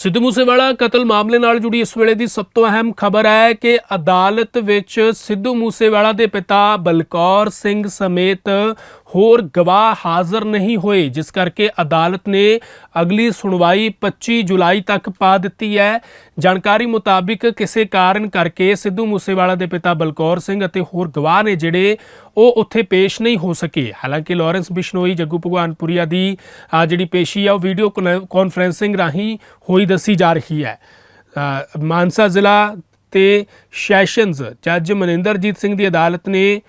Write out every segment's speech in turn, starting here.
ਸਿੱਧੂ ਮੂਸੇਵਾਲਾ ਕਤਲ ਮਾਮਲੇ ਨਾਲ ਜੁੜੀ ਇਸ ਵੇਲੇ ਦੀ ਸਭ ਤੋਂ ਅਹਿਮ ਖਬਰ ਹੈ ਕਿ ਅਦਾਲਤ ਵਿੱਚ ਸਿੱਧੂ ਮੂਸੇਵਾਲਾ ਦੇ ਪਿਤਾ ਬਲਕੌਰ ਸਿੰਘ ਸਮੇਤ ਹੋਰ ਗਵਾਹ ਹਾਜ਼ਰ ਨਹੀਂ ਹੋਏ, ਜਿਸ ਕਰਕੇ ਅਦਾਲਤ ਨੇ ਅਗਲੀ ਸੁਣਵਾਈ 25 ਜੁਲਾਈ ਤੱਕ ਪਾ ਦਿੱਤੀ ਹੈ। ਜਾਣਕਾਰੀ ਮੁਤਾਬਿਕ ਕਿਸੇ ਕਾਰਨ ਕਰਕੇ ਸਿੱਧੂ ਮੂਸੇਵਾਲਾ ਦੇ ਪਿਤਾ ਬਲਕੌਰ ਸਿੰਘ ਅਤੇ ਹੋਰ ਗਵਾਹ ਨੇ ਜਿਹੜੇ ਉਹ ਉੱਥੇ ਪੇਸ਼ ਨਹੀਂ ਹੋ ਸਕੇ। ਹਾਲਾਂਕਿ ਲਾਰੈਂਸ ਬਿਸ਼ਨੋਈ, ਜੱਗੂ ਭਗਵਾਨਪੁਰੀਆ ਦੀ ਜਿਹੜੀ ਪੇਸ਼ੀ ਆ, ਉਹ ਵੀਡੀਓ ਕਾਨਫਰੈਂਸਿੰਗ ਰਾਹੀਂ ਹੋਈ ਦੱਸੀ ਜਾ ਰਹੀ ਹੈ। ਮਾਨਸਾ ਜ਼ਿਲ੍ਹਾ ਤੇ ਸੈਸ਼ਨਜ਼ ਜੱਜ ਮਨਿੰਦਰਜੀਤ ਸਿੰਘ ਦੀ ਅਦਾਲਤ ਨੇ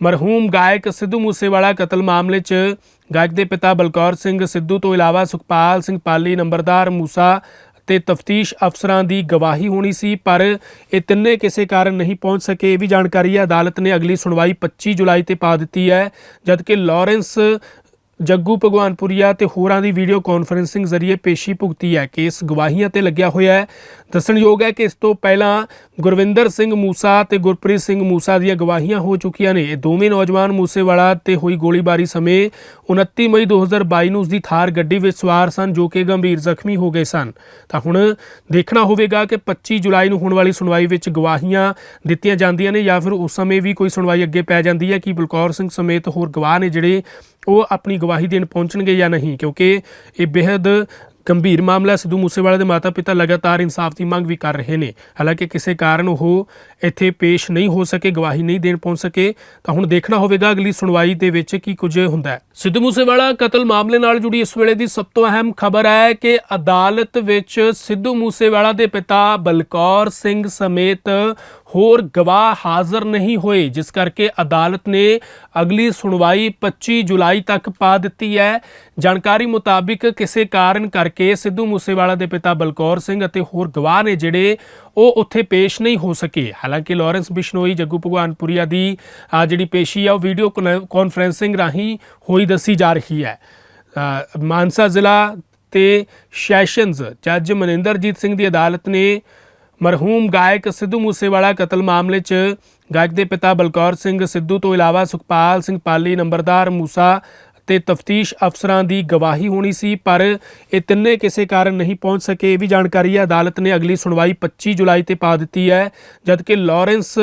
ਮਰਹੂਮ ਗਾਇਕ ਸਿੱਧੂ ਮੂਸੇਵਾਲਾ ਕਤਲ ਮਾਮਲੇ 'ਚ ਗਾਇਕ ਦੇ ਪਿਤਾ ਬਲਕੌਰ ਸਿੰਘ ਸਿੱਧੂ ਤੋਂ ਇਲਾਵਾ ਸੁਖਪਾਲ ਸਿੰਘ ਪਾਲੀ, ਨੰਬਰਦਾਰ ਮੂਸਾ ਤੇ ਤਫਤੀਸ਼ ਅਫਸਰਾਂ ਦੀ ਗਵਾਹੀ ਹੋਣੀ ਸੀ, ਪਰ ਇਹ ਤਿੰਨੇ ਕਿਸੇ ਕਾਰਨ ਨਹੀਂ ਪਹੁੰਚ ਸਕੇ। ਇਹ ਵੀ ਜਾਣਕਾਰੀ ਹੈ ਅਦਾਲਤ ਨੇ ਅਗਲੀ ਸੁਣਵਾਈ 25 ਜੁਲਾਈ ਤੇ ਪਾ ਦਿੱਤੀ ਹੈ, ਜਦਕਿ ਲਾਰੈਂਸ ਜੱਗੂ ਭਗਵਾਨਪੁਰੀਆ ਤੇ ਹੋਰਾਂ ਦੀ ਵੀਡੀਓ ਕਾਨਫਰੈਂਸਿੰਗ ਜ਼ਰੀਏ ਪੇਸ਼ੀ ਭੁਗਤੀ ਹੈ। ਕੇਸ ਗਵਾਹੀਆਂ ਤੇ ਲੱਗਿਆ ਹੋਇਆ ਹੈ। ਦੱਸਣਯੋਗ ਹੈ ਕਿ ਇਸ ਤੋਂ ਪਹਿਲਾਂ ਗੁਰਵਿੰਦਰ ਸਿੰਘ ਮੂਸਾ ਤੇ ਗੁਰਪ੍ਰੀਤ ਸਿੰਘ ਮੂਸਾ ਦੀਆਂ ਗਵਾਹੀਆਂ ਹੋ ਚੁੱਕੀਆਂ ਨੇ। ਇਹ ਦੋਵੇਂ ਨੌਜਵਾਨ ਮੂਸੇਵਾਲਾ ਤੇ ਹੋਈ ਗੋਲੀਬਾਰੀ ਸਮੇਂ 29 ਮਈ 2022 ਨੂੰ ਉਸ ਦੀ ਥਾਰ ਗੱਡੀ ਵਿੱਚ ਸਵਾਰ ਸਨ, ਜੋ ਕਿ ਗੰਭੀਰ ਜ਼ਖਮੀ ਹੋ ਗਏ ਸਨ। ਤਾਂ ਹੁਣ ਦੇਖਣਾ ਹੋਵੇਗਾ ਕਿ 25 ਜੁਲਾਈ ਨੂੰ ਹੋਣ ਵਾਲੀ ਸੁਣਵਾਈ ਵਿੱਚ ਗਵਾਹੀਆਂ ਦਿੱਤੀਆਂ ਜਾਂਦੀਆਂ ਨੇ ਜਾਂ ਫਿਰ ਉਸ ਸਮੇਂ ਵੀ ਕੋਈ ਸੁਣਵਾਈ ਅੱਗੇ ਪੈ ਜਾਂਦੀ ਹੈ। ਕਿ ਬਲਕੌਰ ਸਿੰਘ ਸਮੇਤ ਹੋਰ ਗਵਾਹ ਨੇ ਜਿਹੜੇ ਉਹ ਆਪਣੀ ਗਵਾਹੀ ਦੇਣ ਪਹੁੰਚਣਗੇ ਜਾਂ ਨਹੀਂ, ਕਿਉਂਕਿ ਇਹ ਬੇहद ਗੰਭੀਰ ਮਾਮਲਾ ਸਿੱਧੂ ਮੂਸੇਵਾਲੇ ਦੇ ਮਾਤਾ-ਪਿਤਾ ਲਗਾਤਾਰ ਇਨਸਾਫ ਦੀ ਮੰਗ ਵੀ ਕਰ ਰਹੇ ਨੇ। ਹਾਲਾਂਕਿ ਕਿਸੇ ਕਾਰਨ ਉਹ ਇੱਥੇ ਪੇਸ਼ ਨਹੀਂ ਹੋ ਸਕੇ, ਗਵਾਹੀ ਨਹੀਂ ਦੇਣ ਪਹੁੰਚ ਸਕੇ, ਤਾਂ ਹੁਣ ਦੇਖਣਾ ਹੋਵੇਗਾ ਅਗਲੀ ਸੁਣਵਾਈ ਦੇ ਵਿੱਚ ਕੀ ਕੁਝ ਹੁੰਦਾ ਹੈ। ਸਿੱਧੂ ਮੂਸੇਵਾਲਾ, ਕਤਲ ਮਾਮਲੇ ਨਾਲ ਜੁੜੀ ਇਸ ਵੇਲੇ ਦੀ ਸਭ ਤੋਂ ਅਹਿਮ ਖਬਰ ਹੈ ਕਿ ਅਦਾਲਤ ਵਿੱਚ ਸਿੱਧੂ ਮੂਸੇਵਾਲਾ ਦੇ ਪਿਤਾ ਬਲਕੌਰ ਸਿੰਘ ਸਮੇਤ ਹੋਰ ਗਵਾਹ ਹਾਜ਼ਰ ਨਹੀਂ ਹੋਏ, ਜਿਸ ਕਰਕੇ ਅਦਾਲਤ ਨੇ ਅਗਲੀ ਸੁਣਵਾਈ 25 ਜੁਲਾਈ ਤੱਕ ਪਾ ਦਿੱਤੀ ਹੈ। ਜਾਣਕਾਰੀ ਮੁਤਾਬਿਕ ਕਿਸੇ ਕਾਰਨ ਕਰਕੇ ਸਿੱਧੂ ਮੂਸੇਵਾਲਾ ਦੇ ਪਿਤਾ ਬਲਕੌਰ ਸਿੰਘ ਅਤੇ ਹੋਰ ਗਵਾਹ ਨੇ ਜਿਹੜੇ ਉਹ ਉੱਥੇ ਪੇਸ਼ ਨਹੀਂ ਹੋ ਸਕੇ। ਹਾਲਾਂਕਿ ਲਾਰੈਂਸ ਬਿਸ਼ਨੋਈ ਜੱਗੂ ਭਗਵਾਨਪੁਰੀਆ ਦੀ ਜਿਹੜੀ ਪੇਸ਼ੀ ਆ, ਉਹ ਵੀਡੀਓ ਕਾਨਫਰੈਂਸਿੰਗ ਰਾਹੀਂ ਹੋਈ ਦੱਸੀ ਜਾ ਰਹੀ ਹੈ। ਮਾਨਸਾ ਜ਼ਿਲ੍ਹਾ ਤੇ ਸੈਸ਼ਨਜ਼ ਜੱਜ ਮਨਿੰਦਰਜੀਤ ਸਿੰਘ ਦੀ ਅਦਾਲਤ ਨੇ ਮਰਹੂਮ ਗਾਇਕ ਸਿੱਧੂ ਮੂਸੇਵਾਲਾ ਕਤਲ ਮਾਮਲੇ 'ਚ ਗਾਇਕ ਦੇ ਪਿਤਾ ਬਲਕੌਰ ਸਿੰਘ ਸਿੱਧੂ ਤੋਂ ਇਲਾਵਾ ਸੁਖਪਾਲ ਸਿੰਘ ਪਾਲੀ, ਨੰਬਰਦਾਰ ਮੂਸਾ ਤੇ ਤਫਤੀਸ਼ ਅਫਸਰਾਂ ਦੀ ਗਵਾਹੀ ਹੋਣੀ ਸੀ, ਪਰ ਇਹ ਤਿੰਨੇ ਕਿਸੇ ਕਾਰਨ ਨਹੀਂ ਪਹੁੰਚ ਸਕੇ। ਇਹ ਵੀ ਜਾਣਕਾਰੀ ਹੈ ਅਦਾਲਤ ਨੇ ਅਗਲੀ ਸੁਣਵਾਈ 25 ਜੁਲਾਈ ਤੇ ਪਾ ਦਿੱਤੀ ਹੈ, ਜਦਕਿ ਲਾਰੈਂਸ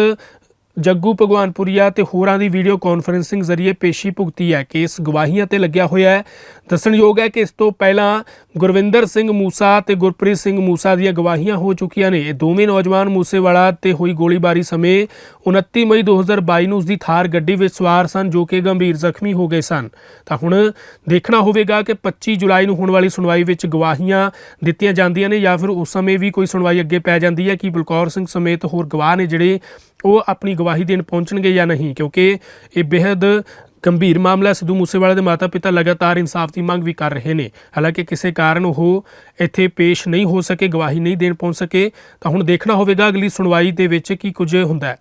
ਜੱਗੂ ਭਗਵਾਨਪੁਰੀਆ ਤੇ ਹੋਰਾਂ ਦੀ ਵੀਡੀਓ ਕਾਨਫਰੈਂਸਿੰਗ ਜ਼ਰੀਏ ਪੇਸ਼ੀ ਭੁਗਤੀ ਹੈ। ਕੇਸ ਗਵਾਹੀਆਂ ਤੇ ਲੱਗਿਆ ਹੋਇਆ ਹੈ। ਦੱਸਣਯੋਗ ਹੈ ਕਿ ਇਸ ਤੋਂ ਪਹਿਲਾਂ ਗੁਰਵਿੰਦਰ ਸਿੰਘ ਮੂਸਾ ਤੇ ਗੁਰਪ੍ਰੀਤ ਸਿੰਘ ਮੂਸਾ ਦੀਆਂ ਗਵਾਹੀਆਂ ਹੋ ਚੁੱਕੀਆਂ ਨੇ। ਇਹ ਦੋਵੇਂ ਨੌਜਵਾਨ ਮੂਸੇਵਾਲਾ ਤੇ ਹੋਈ ਗੋਲੀਬਾਰੀ ਸਮੇਂ 29 ਮਈ 2022 ਨੂੰ ਉਸ ਦੀ ਥਾਰ ਗੱਡੀ ਵਿੱਚ ਸਵਾਰ ਸਨ, ਜੋ ਕਿ ਗੰਭੀਰ ਜ਼ਖਮੀ ਹੋ ਗਏ ਸਨ। ਤਾਂ ਹੁਣ ਦੇਖਣਾ ਹੋਵੇਗਾ ਕਿ 25 ਜੁਲਾਈ ਨੂੰ ਹੋਣ ਵਾਲੀ ਸੁਣਵਾਈ ਵਿੱਚ ਗਵਾਹੀਆਂ ਦਿੱਤੀਆਂ ਜਾਂਦੀਆਂ ਨੇ ਜਾਂ ਫਿਰ ਉਸ ਸਮੇਂ ਵੀ ਕੋਈ ਸੁਣਵਾਈ ਅੱਗੇ ਪੈ ਜਾਂਦੀ ਹੈ। ਕਿ ਬਲਕੌਰ ਸਿੰਘ ਸਮੇਤ ਹੋਰ ਗਵਾਹ ਨੇ ਜਿਹੜੇ ਉਹ ਆਪਣੀ ਗਵਾਹੀ ਦੇਣ ਪਹੁੰਚਣਗੇ ਜਾਂ ਨਹੀਂ, ਕਿਉਂਕਿ ਇਹ ਬੇहद ਗੰਭੀਰ ਮਾਮਲਾ ਸਿੱਧੂ ਮੂਸੇਵਾਲੇ ਦੇ ਮਾਤਾ-ਪਿਤਾ ਲਗਾਤਾਰ ਇਨਸਾਫ ਦੀ ਮੰਗ ਵੀ ਕਰ ਰਹੇ ਨੇ। ਹਾਲਾਂਕਿ ਕਿਸੇ ਕਾਰਨ ਉਹ ਇੱਥੇ ਪੇਸ਼ ਨਹੀਂ ਹੋ ਸਕੇ, ਗਵਾਹੀ ਨਹੀਂ ਦੇਣ ਪਹੁੰਚ ਸਕੇ। ਤਾਂ ਹੁਣ ਦੇਖਣਾ ਹੋਵੇਗਾ ਅਗਲੀ ਸੁਣਵਾਈ ਦੇ ਵਿੱਚ ਕੀ ਕੁਝ ਹੁੰਦਾ ਹੈ।